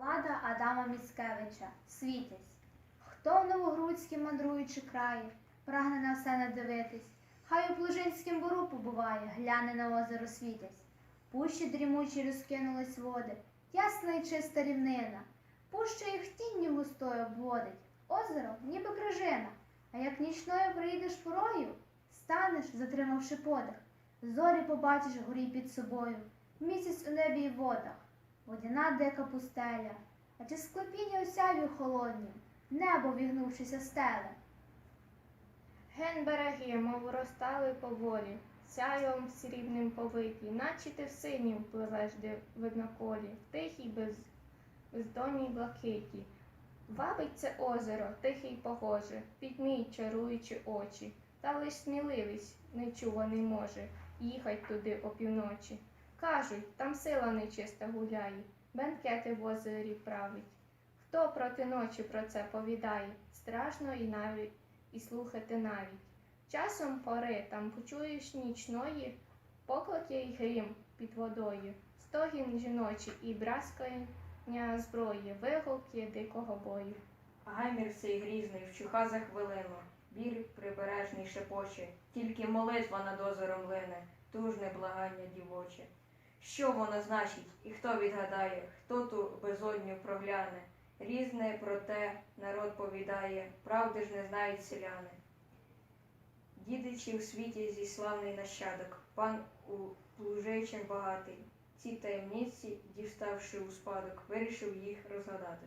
Балада Адама Міцкевича Світязь. Хто в Новогрудській мандруючи краї, прагне на все надивитись, хай у Плужинськім бору побуває, гляне на озеро Світязь. Пущі дрімучі розкинулись води, ясна й чиста рівнина, пуща їх тінню густою обводить, озеро ніби крижина, а як нічною приїдеш порою, станеш, затримавши подих, зорі побачиш горі під собою, місяць у небі й водах водяна дика пустеля, а чи склепіння осяві холодні, небо вігнувшися стеле. Ген береги, мов розтали поволі, сяйвом срібним повиті, наче ти в синім пливеш де видноколі, в тихій без, бездонній блакиті. Вабить це озеро, тихий погоже, підмій чаруючи очі, та лиш сміливість нечуваний може їхать туди опівночі. Кажуть, там сила нечиста гуляє, бенкети в озері править. Хто проти ночі про це повідає, страшно і навіть і слухати навіть. Часом пори там почуєш нічної, поклики й грім під водою, стогін жіночі і браскання зброї, вигуки дикого бою. Гамір цей грізний вчуха за хвилину, біль прибережний шепоче, тільки молитва над озером лине, тужне благання дівоче. Що воно значить, і хто відгадає, хто ту безодню прогляне? Різне про те народ повідає, правди ж не знають селяни. Дідичі у світі зі славний нащадок, пан у плужичих багатий. Ці таємниці, діставши у спадок, вирішив їх розгадати.